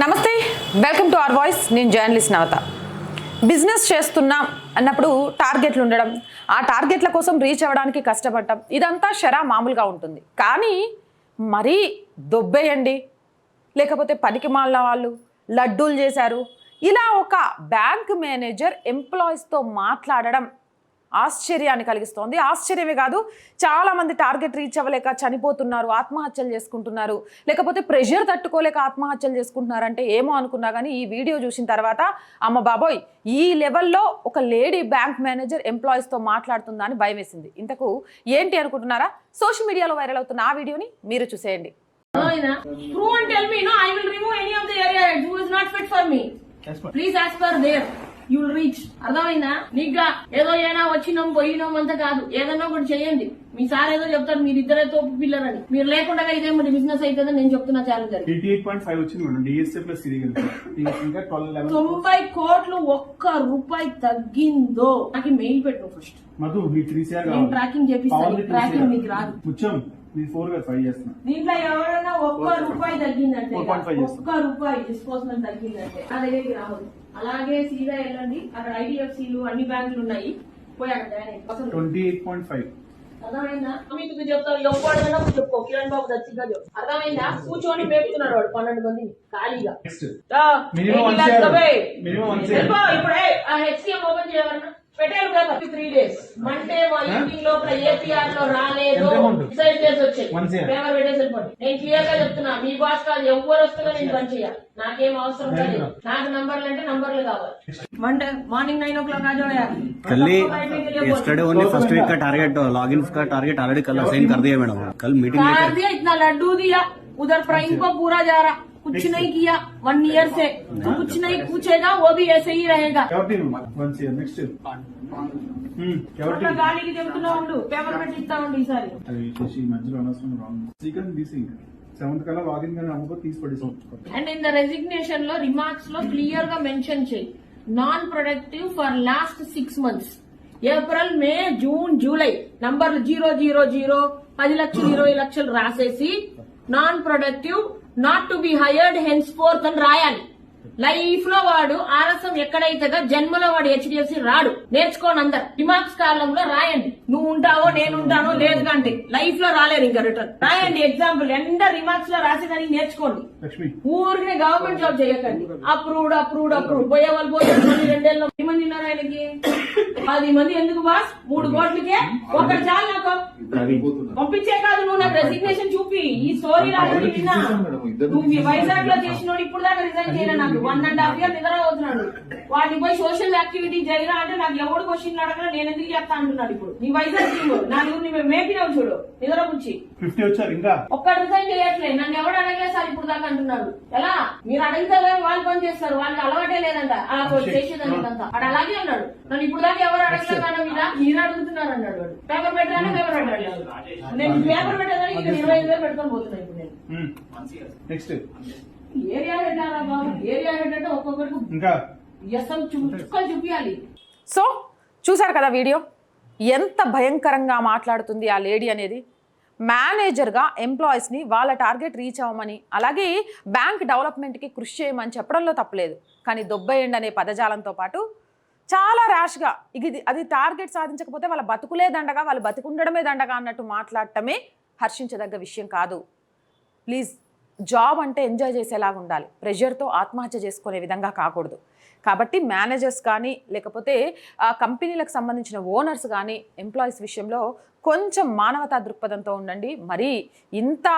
నమస్తే welcome to our voice నేను journalist నవత. Business చేస్తున్నాం అన్నప్పుడు టార్గెట్లు ఉండడం ఆ టార్గెట్ల కోసం రీచ్ అవ్వడానికి కష్టపడటం ఇదంతా షరా మామూలుగా ఉంటుంది. కానీ మరీ దొబ్బేయండి. లేకపోతే పనికి మాలిన వాళ్ళు లడ్డూలు చేశారు. ఇలా ఒక బ్యాంక్ మేనేజర్ ఎంప్లాయీస్తో మాట్లాడడం ఆశ్చర్యాన్ని కలిగిస్తోంది. ఆశ్చర్యమే కాదు చాలామంది టార్గెట్ రీచ్ అవ్వలేక చనిపోతున్నారు ఆత్మహత్యలు చేసుకుంటున్నారు. లేకపోతే ప్రెషర్ తట్టుకోలేక ఆత్మహత్యలు చేసుకుంటున్నారంటే ఏమో అనుకున్నా కానీ ఈ వీడియో చూసిన తర్వాత అమ్మ బాబోయ్ ఈ లెవెల్లో ఒక లేడీ బ్యాంక్ మేనేజర్ ఎంప్లాయీస్తో మాట్లాడుతుందా అని భయం వేసింది. ఇంతకు ఏంటి అనుకుంటున్నారా? సోషల్ మీడియాలో వైరల్ అవుతున్న ఆ వీడియోని మీరు చూసేయండి. Prove and tell me, no, I will remove any of the area who is not fit for me. Please as per there. Will reach. అర్థమైందా? నీగా ఏదో ఏనా వచ్చినాం పోయినాం అంతా కాదు. ఏదన్నా ఒకటి చేయండి. మీ సార్ ఏదో చెప్తారు మీరు ఇద్దరే తోపు పిల్లరని మీరు లేకుండా ఇదే మరి బిజినెస్ అవుతుందని నేను చెప్తున్నా challenge eighty eight point five వచ్చింది మేడం. డిఎస్ఏ ప్లస్ ఇది కలిపి. ఇది ఇంకా ట్వెల్వ్ లెవెన్ తొంభై కోట్లు ఒక్క రూపాయి తగ్గిందో? నాకు మెయిల్ పెట్టు ఫస్ట్ మధు మీ త్రీ సిఆర్ tracking చేపిస్తాను. Tracking మీకు రాదు. ముచ్చం మీ ఫోర్గా ఫైవ్ చేస్తున్నా దీంట్లో ఎవరైనా ఒక్క రూపాయి తగ్గిందంటే 4.5 చేస్తాం. ఒక్క రూపాయి డిస్పోజల్ తగ్గిందంటే. నా దగ్గరికి రావద్దు. అలాగే సీదా వెళ్ళండి. అక్కడ ఐడిఎఫ్సీలు అన్ని బ్యాంకులు ఉన్నాయి. పోయి అక్కడ జాయిన్ అయ్యి. అసలు ట్వంటీ ఎయిట్ పాయింట్ ఫైవ్. అర్థమైందా? మీకు చెప్తాను ఎవడైనా చెప్పుకో కిరణ్ బాబు దచ్చిగా చెప్పు. అర్థమైందా? కూర్చొని మేపుతున్నాడు వాడు పన్నెండు మందిని ఖాళీగా. ఇప్పుడే హెచ్సిఎం ఓపెన్ పెట్టారు పేపర్ త్రీ డేస్ మండే మా ఈవినింగ్ లోపల ఏపీఆర్ లో రాలేదు ఎంత amount? డిసైడ్ చేసి వచ్చాయి One CR. పేపర్ పెట్టేసి వెళ్ళిపోండి నేను క్లియర్ గా చెప్తున్నా మీ బాస్ కాదు ఎవరు వస్తున్నా నేను పని చేయాలి నాకేం అవసరం Right, లేదు ma'am. నాకు నంబర్లు అంటే నంబర్లు కావాలి Monday morning nine o'clock आ जाओ यार कल ही सबको बैठने के लिए बोलो। yesterday ओनली फर्स्ट वीक का टारगेट लॉगिन का टारगेट ऑलरेडी कल असाइन कर दिया मैडम कल मीटिंग कार लेकर दिया इतना लड्डू दिया उधर प्राइम को पूरा जा रहा कुछ नहीं किया वन ईयर से तो कुछ नहीं पूछेगा वो भी ऐसे ही रहेगा ఎవరి వన్ సిఆర్ నెక్స్ట్ ఎవరి అట్లా గాలికి చెబుతున్నా ఉండు పేపర్ పెట్టి ఇస్తా ఉండు ఈసారి అది చేసి ఈ మధ్యలో అనవసరం రాంగ్ సీక్రెట్ తీసి సెవెంత్ కల్లా లాగిన్ కానీ అమ్ముకో తీసి పడేసాం అండ్ ఇన్ ద రెసిగ్నేషన్ లో రిమార్క్స్ లో క్లియర్ గా మెన్షన్ చేయి non productive for last six months April May June July నంబర్లు జీరో జీరో జీరో పది లక్షలు ఇరవై లక్షలు రాసేసి non productive not to be hired henceforth అని రాయాలి. లైఫ్లో వాడు ఆలస్యం ఎక్కడైతే జన్మలో వాడు హెచ్డిఎఫ్సి రాడు. నేర్చుకోని అందరు. రిమార్క్స్ కాలంలో రాయండి. నువ్వు ఉంటావో నేను ఉంటానో లేదు కంటే లైఫ్లో రాలేరు ఇంకా రిటర్న్ రాయండి ఎగ్జాంపుల్ ఎంత రిమార్క్స్లో రాసేదానికి నేర్చుకోండి. ఊరికే గవర్నమెంట్ జాబ్ చేయకండి. అప్రూవ్డ్ అప్రూవ్డ్ అప్రూవ్డ్ పోయే వాళ్ళు పోయే రెండేళ్ళు మంది ఉన్నారు ఆయనకి. పది మంది ఎందుకు బాస్ మూడు కోట్లకే. ఒకటి చాలు పంపించే కాదు నువ్వు నాకు రెసిగ్నేషన్ చూపి. ఈ స్టోరీ రాసి విన్నా. నువ్వు వైజాగ్లో చేసినోడు ఇప్పుడు దాకా రిజైన్ చేయలే నాకు. వన్ అండ్ హాఫ్ ఇయర్ నిద్ర అవుతున్నాడు వాడిని పోయి సోషల్ యాక్టివిటీ చేయరా అంటే నాకు ఎవడు క్వశ్చన్ అడగరా? నేను ఎందుకు చెప్తా అంటున్నాడు ఇప్పుడు. నీ వైజాగ్ టీమ్ నలుగురిని మేము మేపినావు చూడు. నిద్ర పుచ్చి ఫిఫ్టీ వచ్చారు ఇంకా? ఒక్క రిజైన్ చేయట్లేదు. నన్ను ఎవడు అడగలేదు సార్ ఇప్పుడు దాకా అంటున్నాడు. ఎలా? మీరు అడిగితే కానీ వాళ్ళు పని చేస్తారు. వాళ్ళకి అలవాటే లేదంట. అలా చేసేదానికంతా వాడు అలాగే అన్నాడు. నన్ను ఇప్పుడు దాకా ఎవరు అడగలేదు మేడం మీద? మీరు అడుగుతున్నారు అన్నాడు వాడు. పేపర్ పెట్టాలని పేపర్ పెట్టలేదు. నేను పేపర్ పెట్టేదానికి ఇక్కడ ఇరవై ఐదు వేలు పెట్టుకొని పోతున్నా ఇప్పుడు నేను. నెక్స్ట్ ఏరియా పెట్టాలా బాబు? ఏరియా పెట్టంటే ఒక్కొక్కరికి ఇంకా? ఎస్ఎం చుక్కలు చూపించాలి సో చూశారు కదా వీడియో? ఎంత భయంకరంగా మాట్లాడుతుంది ఆ లేడీ అనేది. మేనేజర్గా ఎంప్లాయీస్ని వాళ్ళ టార్గెట్ రీచ్ అవ్వమని అలాగే బ్యాంక్ డెవలప్మెంట్కి కృషి చేయమని చెప్పడంలో తప్పలేదు. కానీ దొబ్బేయండి అనే పదజాలంతో పాటు చాలా ర్యాష్గా ఇది అది టార్గెట్ సాధించకపోతే వాళ్ళ బతుకులే దండగా వాళ్ళు బతుకుండడమే దండగా అన్నట్టు మాట్లాడటమే హర్షించదగ్గ విషయం కాదు. ప్లీజ్ జాబ్ అంటే ఎంజాయ్ చేసేలాగా ఉండాలి. ప్రెషర్తో ఆత్మహత్య చేసుకునే విధంగా కాకూడదు. కాబట్టి మేనేజర్స్ కానీ లేకపోతే ఆ కంపెనీలకు సంబంధించిన ఓనర్స్ కానీ ఎంప్లాయీస్ విషయంలో కొంచెం మానవతా దృక్పథంతో ఉండండి. మరీ ఇంత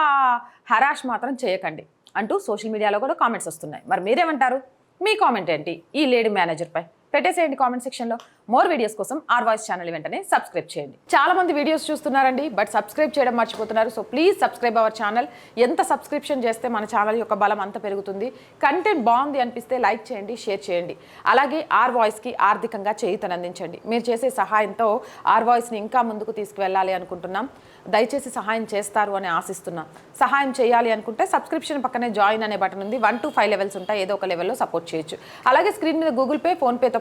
హరాష్ మాత్రం చేయకండి. అంటూ సోషల్ మీడియాలో కూడా కామెంట్స్ వస్తున్నాయి. మరి మీరేమంటారు? మీ కామెంట్ ఏంటి? ఈ లేడీ మేనేజర్పై పెట్టేసేయండి కామెంట్ సెక్షన్లో మోర్ వీడియోస్ కోసం ఆర్ వాయిస్ ఛానల్ వెంటనే సబ్స్క్రైబ్ చేయండి. చాలా మంది వీడియోస్ చూస్తున్నారండి బట్ సబ్స్క్రైబ్ చేయడం మర్చిపోతున్నారు. So please subscribe our channel ఎంత సబ్స్క్రిప్షన్ చేస్తే మన ఛానల్ యొక్క బలం అంత పెరుగుతుంది. కంటెంట్ బాగుంది అనిపిస్తే లైక్ చేయండి షేర్ చేయండి. అలాగే ఆర్ వాయిస్కి ఆర్థికంగా చేయూతనందించండి మీరు చేసే సహాయంతో ఆర్ వాయిస్ని ఇంకా ముందుకు తీసుకువెళ్ళాలి అనుకుంటున్నాం. దయచేసి సహాయం చేస్తారు అని ఆశిస్తున్నాం. సహాయం చేయాలి అనుకుంటే సబ్స్క్రిప్షన్ పక్కనే జాయిన్ అనే బటన్ ఉంది. వన్ టు ఫైవ్ లెవెల్స్ ఉంటాయి. ఏదో ఒక లెవెల్లో సపోర్ట్ చేయొచ్చు. అలాగే స్క్రీన్ మీద గూగుల్ పే ఫోన్పేతో